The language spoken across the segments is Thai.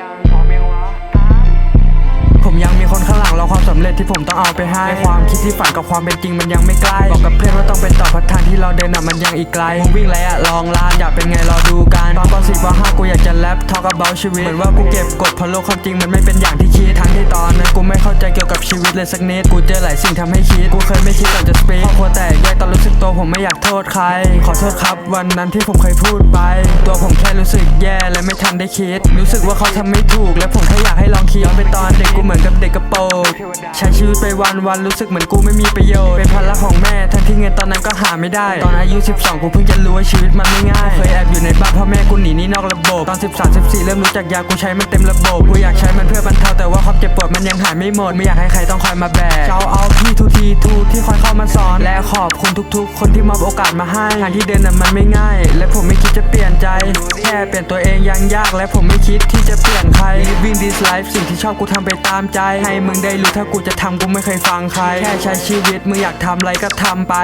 ยังพร้มงวะผมยังมีคนข้างหลังรอความสำเร็จที่ผมต้องเอาไปให้ความคิดที่ฝันกับความเป็นจริงมันยังไม่ใกล้บอกกับเพื่อนว่าต้องเป็นต่อพัฒนาที่เราเดินอะมันยังอีกไกลมึงวิ่งไรอะลองลานอยากเป็นไงรอดูกันควาก่อนสิบว่ห้ากู จะแรป talk about ชีวิตเหมือนว่ากูเก็บกดเพราะโลกความจริงมันไม่เป็นอย่างที่คิดทั้งที่ตอนนั้นกูไม่เข้าใจเกี่ยวกับชีวิตเลยสักนิดกูเจอหลายสิ่งทำให้คิดกูเคยไม่คิดก่อนจะ speak ครอบครัวแตกแยกตอนรู้สึกตัวผมไม่อยากโทษใคร ขอโทษครับวันนั้นที่ผมเคยพูดไป ตัวผมแค่รู้สึกแย่และไม่ทันได้คิด รู้สึกว่าเขาทำไม่ถูก และผมแค่อยากให้ลองคิดย้อนไปตอนเด็กกูเหมือนกับเด็กกระโปรงใช้ชีวิตไปวันวันรู้สึกเหมือนกูไม่มีประโยชน์เป็นภาระของแม่ทั้งที่เงินตอนนั้นก็หาไม่ได้ ตอนอายุ 12 กูเพิ่งจะรู้ว่าชีวิตมันไม่ง่ายเคยแอบอยู่ในบ้านพ่อแม่กูหนีนี่นอกระบบ30 34 เริ่มรู้จักยากูใช้มันเต็มระบบ กูอยากใช้มันเพื่อบรรเทาแต่ว่าความเจ็บปวดมันยังหายไม่หมด ไม่อยากให้ใครต้องคอยมาแบกเจ้าเอาพี่ทูทีทูที่คอยเข้ามาสอน และขอบคุณทุกๆ คนที่มอบโอกาสมาให้ทางที่เดินน่ะมันไม่ง่าย และผมไม่คิดจะเปลี่ยนใจ แค่เปลี่ยนตัวเองยังยาก และผมไม่คิดที่จะเปลี่ยนใคร living this life สิ่งที่ชอบกูทำไปตามใจ ให้มึงได้รู้ถ้ากูจะทำกูไม่เคยฟังใคร แค่ใช้ชีวิตมึงอยากทำอะไรก็ทำไป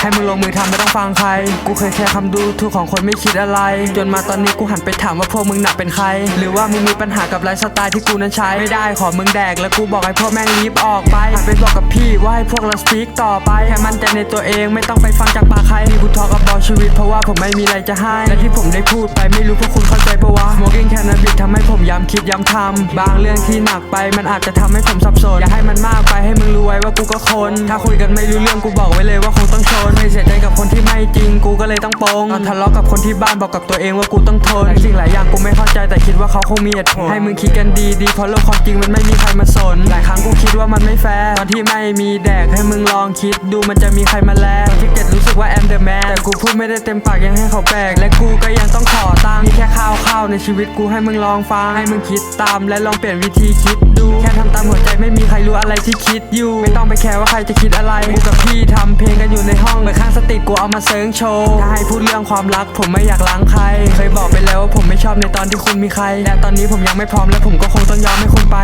ให้มึงลงมือทำไม่ต้องฟังใคร กูเคยแค่คำดูถูกของคนไม่คิดอะไร จนมาตอนนี้กูหันไปถามว่าพวกมึงหนักเป็นใคร หรือว่ามึงมีปัญหากับไลฟ์สไตล์ที่กูนั้นใช้ ไม่ได้ขอมึงแดก แล้วกูบอกให้พวกแม่งรีบออกไปหันไปบอกกับพี่ว่าให้พวกเราสปีกต่อไปแค่มั่นใจในตัวเองไม่ต้องไปฟังจากปากใครที่กูทอกับบอชีวิตเพราะว่าผมไม่มีอะไรจะให้ และที่ผมได้พูดไปไม่รู้พวกคุณเข้าใจปะวะ smoking cannabis ทำให้ผมย้ำคิดย้ำทำบางเรื่องที่หนักไปมันอาจจะทำให้ผมสับสน อย่าให้มันมากไปให้มึงรู้ไว้ว่ากูก็คน ถ้าคุยกันไม่รู้เรื่องกูบอกไว้เลยว่าคงต้องชนไม่เสียใจกับคนที่ไม่จริงกูก็เลยต้องปงตอนทะเลาะกับคนที่บ้านบอกกับตัวเองว่ากูต้องทนหลายสิ่งหลายอย่างกูไม่เข้าใจแต่คิดว่าเขาคงมีเหตุผลให้มึงคิดกันดีดีเพราะโลกความจริงมันไม่มีใครมาสน หลายครั้งกูคิดว่ามันไม่แฟร์ตอนที่ไม่มีแดกให้มึงลองคิดดูมันจะมีใครมาแลกที่เจ็ดรู้สึกว่าแอมเดอะแมนแต่กูพูดไม่ได้เต็มปากยังให้เขาแบกและกูก็ยังต้องข ชีวิตกูให้มึงลองฟังให้มึงคิดตามและลองเปลี่ยนวิธีคิดดู แค่ทำตามหัวใจไม่มีใครรู้อะไรที่คิดอยู่ ไม่ต้องไปแคร์ว่าใครจะคิดอะไรกูกับพี่ทำเพลงกันอยู่ในห้องเหมือนข้างสติกูเอามาเซิร์งโชว์ถ้าให้พูดเรื่องความรัก ผมไม่อยากล้างใคร เคยบอกไปแล้วว่าผมไม่ชอบในตอนที่คุณมีใคร และตอนนี้ผมยังไม่พร้อมและผมก็คงต้องยอมไปก็คงต้องยอมให้คุณไป